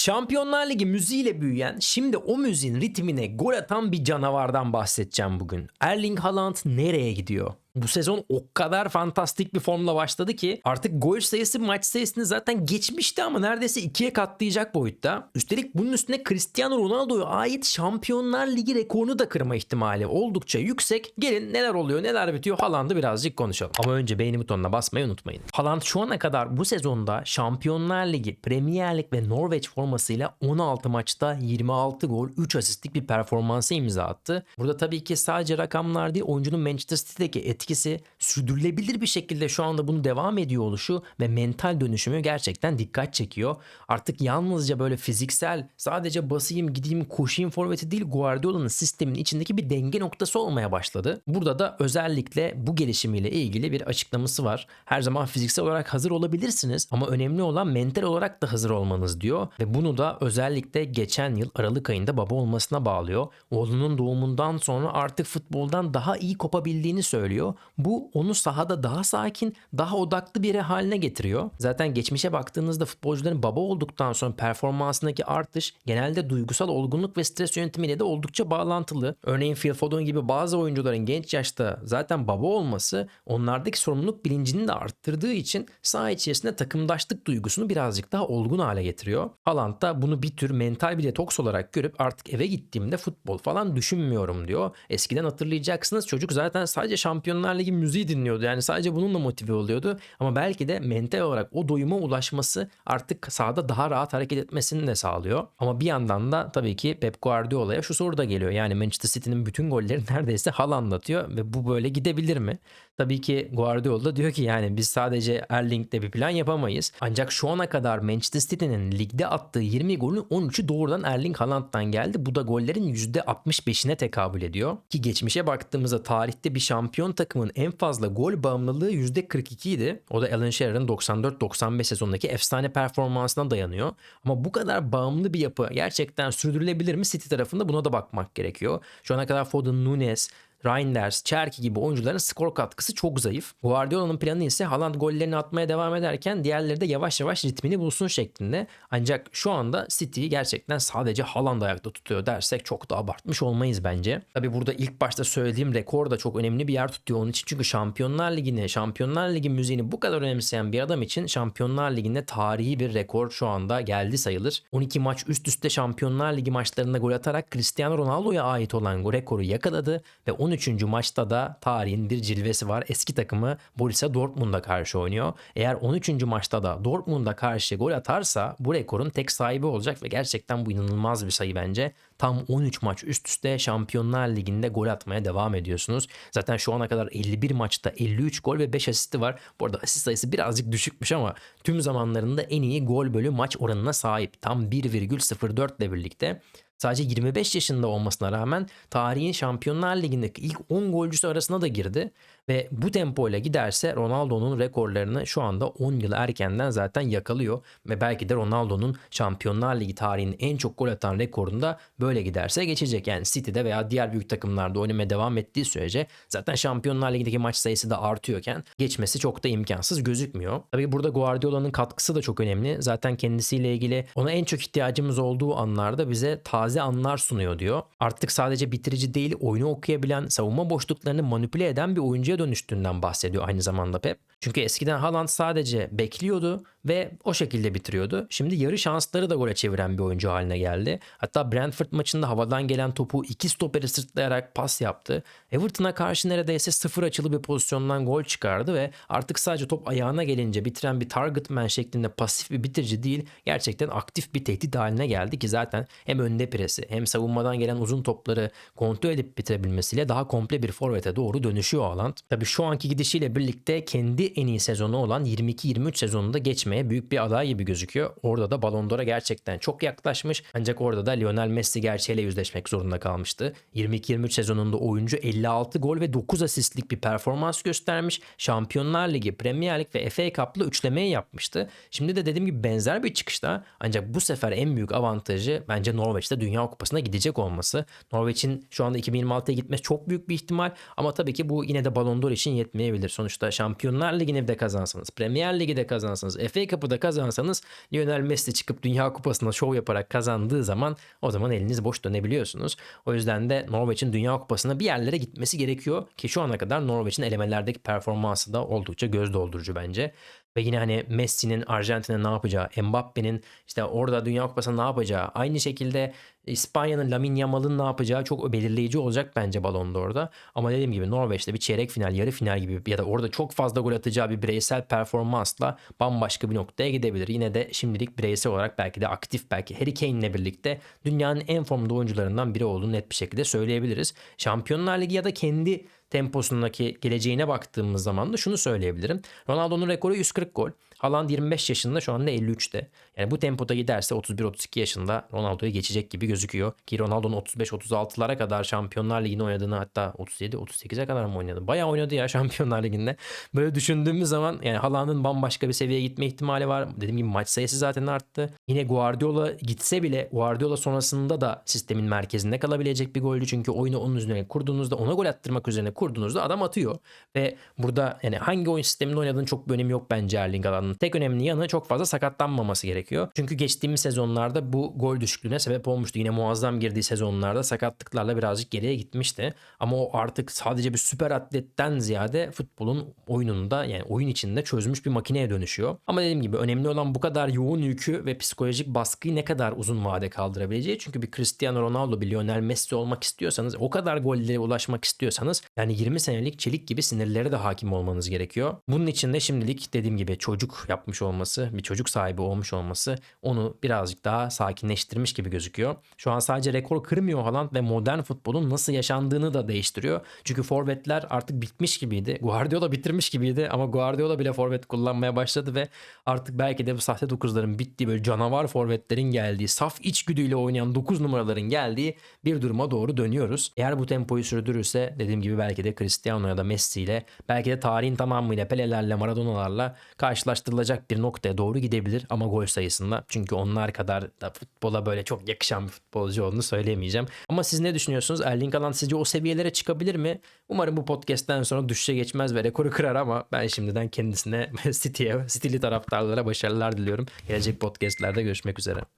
Şampiyonlar Ligi müziğiyle büyüyen, şimdi o müziğin ritmine gol atan bir canavardan bahsedeceğim bugün. Erling Haaland nereye gidiyor? Bu sezon o kadar fantastik bir formla başladı ki artık gol sayısı maç sayısını zaten geçmişti ama neredeyse ikiye katlayacak boyutta. Üstelik bunun üstüne Cristiano Ronaldo'ya ait Şampiyonlar Ligi rekorunu da kırma ihtimali oldukça yüksek. Gelin neler oluyor neler bitiyor Haaland'ı birazcık konuşalım. Ama önce beğeni butonuna basmayı unutmayın. Haaland şu ana kadar bu sezonda Şampiyonlar Ligi, Premier Lig ve Norveç formasıyla 16 maçta 26 gol, 3 asistlik bir performansı imza attı. Burada tabii ki sadece rakamlar değil oyuncunun Manchester City'deki etkisi sürdürülebilir bir şekilde şu anda bunu devam ediyor oluşu ve mental dönüşümü gerçekten dikkat çekiyor. Artık yalnızca böyle fiziksel sadece basayım gideyim koşayım forveti değil Guardiola'nın sistemin içindeki bir denge noktası olmaya başladı. Burada da özellikle bu gelişimiyle ilgili bir açıklaması var. Her zaman fiziksel olarak hazır olabilirsiniz ama önemli olan mental olarak da hazır olmanız diyor ve bunu da özellikle geçen yıl Aralık ayında baba olmasına bağlıyor. Oğlunun doğumundan sonra artık futboldan daha iyi kopabildiğini söylüyor. Bu onu sahada daha sakin, daha odaklı biri haline getiriyor. Zaten geçmişe baktığınızda futbolcuların baba olduktan sonra performansındaki artış genelde duygusal olgunluk ve stres yönetimiyle de oldukça bağlantılı. Örneğin Phil Foden gibi bazı oyuncuların genç yaşta zaten baba olması onlardaki sorumluluk bilincini de arttırdığı için saha içerisinde takımdaşlık duygusunu birazcık daha olgun hale getiriyor. Haaland da bunu bir tür mental bir detoks olarak görüp artık eve gittiğimde futbol falan düşünmüyorum diyor. Eskiden hatırlayacaksınız çocuk zaten sadece Şampiyonlar Ligi müziği dinliyordu. Yani sadece bununla motive oluyordu. Ama belki de mental olarak o doyuma ulaşması artık sahada daha rahat hareket etmesini de sağlıyor. Ama bir yandan da tabii ki Pep Guardiola'ya şu soru da geliyor. Yani Manchester City'nin bütün golleri neredeyse Haaland atıyor ve bu böyle gidebilir mi? Tabii ki Guardiola da diyor ki yani biz sadece Erling'de bir plan yapamayız. Ancak şu ana kadar Manchester City'nin ligde attığı 20 golün 13'ü doğrudan Erling Haaland'dan geldi. Bu da gollerin %65'ine tekabül ediyor. Ki geçmişe baktığımızda tarihte bir şampiyon takımın en fazla gol bağımlılığı %42 idi. O da Alan Shearer'ın 94-95 sezonundaki efsane performansına dayanıyor. Ama bu kadar bağımlı bir yapı gerçekten sürdürülebilir mi City tarafında buna da bakmak gerekiyor. Şu ana kadar Foden, Nunes, Reinders, Cherki gibi oyuncuların skor katkısı çok zayıf. Guardiola'nın planı ise Haaland gollerini atmaya devam ederken diğerleri de yavaş yavaş ritmini bulsun şeklinde. Ancak şu anda City gerçekten sadece Haaland ayakta tutuyor dersek çok da abartmış olmayız bence. Tabi burada ilk başta söylediğim rekor da çok önemli bir yer tutuyor onun için. Çünkü Şampiyonlar Ligi'ni, Şampiyonlar Ligi müziğini bu kadar önemseyen bir adam için Şampiyonlar Ligi'nde tarihi bir rekor şu anda geldi sayılır. 12 maç üst üste Şampiyonlar Ligi maçlarında gol atarak Cristiano Ronaldo'ya ait olan rekoru yakaladı ve 13. maçta da tarihin bir cilvesi var. Eski takımı Borussia Dortmund'a karşı oynuyor. Eğer 13. maçta da Dortmund'a karşı gol atarsa bu rekorun tek sahibi olacak ve gerçekten bu inanılmaz bir sayı bence. Tam 13 maç üst üste Şampiyonlar Ligi'nde gol atmaya devam ediyorsunuz. Zaten şu ana kadar 51 maçta 53 gol ve 5 asisti var. Bu arada asist sayısı birazcık düşükmüş ama tüm zamanlarında en iyi gol bölü maç oranına sahip. Tam 1,04 ile birlikte. Sadece 25 yaşında olmasına rağmen tarihin Şampiyonlar Ligi'ndeki ilk 10 golcüsü arasına da girdi. Ve bu tempoyla giderse Ronaldo'nun rekorlarını şu anda 10 yıl erkenden zaten yakalıyor. Ve belki de Ronaldo'nun Şampiyonlar Ligi tarihinin en çok gol atan rekorunda böyle giderse geçecek. Yani City'de veya diğer büyük takımlarda oynamaya devam ettiği sürece zaten Şampiyonlar Ligi'ndeki maç sayısı da artıyorken geçmesi çok da imkansız gözükmüyor. Tabii burada Guardiola'nın katkısı da çok önemli. Zaten kendisiyle ilgili ona en çok ihtiyacımız olduğu anlarda bize taze anlar sunuyor diyor. Artık sadece bitirici değil oyunu okuyabilen, savunma boşluklarını manipüle eden bir oyuncuya dönüştüğünden bahsediyor aynı zamanda Pep. Çünkü eskiden Haaland sadece bekliyordu ve o şekilde bitiriyordu. Şimdi yarı şansları da gole çeviren bir oyuncu haline geldi. Hatta Brentford maçında havadan gelen topu iki stoperi sırtlayarak pas yaptı. Everton'a karşı neredeyse sıfır açılı bir pozisyondan gol çıkardı ve artık sadece top ayağına gelince bitiren bir target man şeklinde pasif bir bitirici değil gerçekten aktif bir tehdit haline geldi ki zaten hem önde presi hem savunmadan gelen uzun topları kontrol edip bitirebilmesiyle daha komple bir forvete doğru dönüşüyor Haaland. Tabii şu anki gidişiyle birlikte kendi en iyi sezonu olan 22-23 sezonunda geçmeye büyük bir aday gibi gözüküyor. Orada da Ballon d'Or'a gerçekten çok yaklaşmış. Ancak orada da Lionel Messi gerçeğiyle yüzleşmek zorunda kalmıştı. 22-23 sezonunda oyuncu 56 gol ve 9 asistlik bir performans göstermiş. Şampiyonlar Ligi, Premier Lig ve FA Cup'la üçlemeyi yapmıştı. Şimdi de dediğim gibi benzer bir çıkışta ancak bu sefer en büyük avantajı bence Norveç'te Dünya Kupası'na gidecek olması. Norveç'in şu anda 2026'ya gitmesi çok büyük bir ihtimal ama tabii ki bu yine de Ballon d'Or için yetmeyebilir. Sonuçta Şampiyonlar Ligi'ni de kazansanız, Premier Ligi de kazansanız, FA FA Cup'ı da kazansanız Lionel Messi çıkıp Dünya Kupası'na şov yaparak kazandığı zaman o zaman eliniz boş dönebiliyorsunuz. O yüzden de Norveç'in Dünya Kupası'na bir yerlere gitmesi gerekiyor ki şu ana kadar Norveç'in elemelerdeki performansı da oldukça göz doldurucu bence. Ve yine hani Messi'nin Arjantin'e ne yapacağı, Mbappe'nin işte orada Dünya Kupası'nda ne yapacağı, aynı şekilde İspanya'nın Lamine Yamal'ın ne yapacağı çok belirleyici olacak bence balonda orada. Ama dediğim gibi Norveç'te bir çeyrek final, yarı final gibi ya da orada çok fazla gol atacağı bir bireysel performansla bambaşka bir noktaya gidebilir. Yine de şimdilik bireysel olarak belki de aktif belki Harry Kane'le birlikte dünyanın en formda oyuncularından biri olduğunu net bir şekilde söyleyebiliriz. Şampiyonlar Ligi ya da kendi temposundaki geleceğine baktığımız zaman da şunu söyleyebilirim. Ronaldo'nun rekoru 140 gol. Haaland 25 yaşında şu anda 53'te. Yani bu tempoda giderse 31-32 yaşında Ronaldo'yu geçecek gibi gözüküyor. Ki Ronaldo'nun 35-36'lara kadar Şampiyonlar Ligi'ni oynadığını hatta 37-38'e kadar mı oynadı? Bayağı oynadı ya Şampiyonlar Ligi'nde. Böyle düşündüğümüz zaman yani Haaland'ın bambaşka bir seviyeye gitme ihtimali var. Dediğim gibi maç sayısı zaten arttı. Yine Guardiola gitse bile Guardiola sonrasında da sistemin merkezinde kalabilecek bir goldü. Çünkü oyunu onun üzerine kurduğunuzda ona gol attırmak üzerine kurduğunuzda adam atıyor. Ve burada yani hangi oyun sisteminde oynadığının çok bir önemi yok bence Erling Haaland'ın. Tek önemli yanı çok fazla sakatlanmaması gerekiyor. Çünkü geçtiğimiz sezonlarda bu gol düşüklüğüne sebep olmuştu. Yine muazzam girdiği sezonlarda sakatlıklarla birazcık geriye gitmişti. Ama o artık sadece bir süper atletten ziyade futbolun oyununda yani oyun içinde çözmüş bir makineye dönüşüyor. Ama dediğim gibi önemli olan bu kadar yoğun yükü ve psikolojik baskıyı ne kadar uzun vade kaldırabileceği. Çünkü bir Cristiano Ronaldo, bir Lionel Messi olmak istiyorsanız, o kadar gollere ulaşmak istiyorsanız yani 20 senelik çelik gibi sinirlere de hakim olmanız gerekiyor. Bunun için de şimdilik dediğim gibi çocuk yapmış olması, bir çocuk sahibi olmuş olması onu birazcık daha sakinleştirmiş gibi gözüküyor. Şu an sadece rekor kırmıyor Haaland ve modern futbolun nasıl yaşandığını da değiştiriyor. Çünkü forvetler artık bitmiş gibiydi. Guardiola bitirmiş gibiydi ama Guardiola bile forvet kullanmaya başladı ve artık belki de bu sahte dokuzların bittiği böyle canavar forvetlerin geldiği, saf içgüdüyle oynayan 9 numaraların geldiği bir duruma doğru dönüyoruz. Eğer bu tempoyu sürdürürse dediğim gibi belki de Cristiano ya da Messi ile belki de tarihin tamamıyla Pele'lerle Maradona'larla karşılaştırılacak bir noktaya doğru gidebilir ama gol sayısında. Çünkü onlar kadar da futbola böyle çok yakışan bir futbolcu olduğunu söyleyemeyeceğim. Ama siz ne düşünüyorsunuz? Erling Haaland sizce o seviyelere çıkabilir mi? Umarım bu podcast'ten sonra düşüşe geçmez ve rekoru kırar ama ben şimdiden kendisine City'ye, City'li taraftarlara başarılar diliyorum. Gelecek podcast'lerde görüşmek üzere.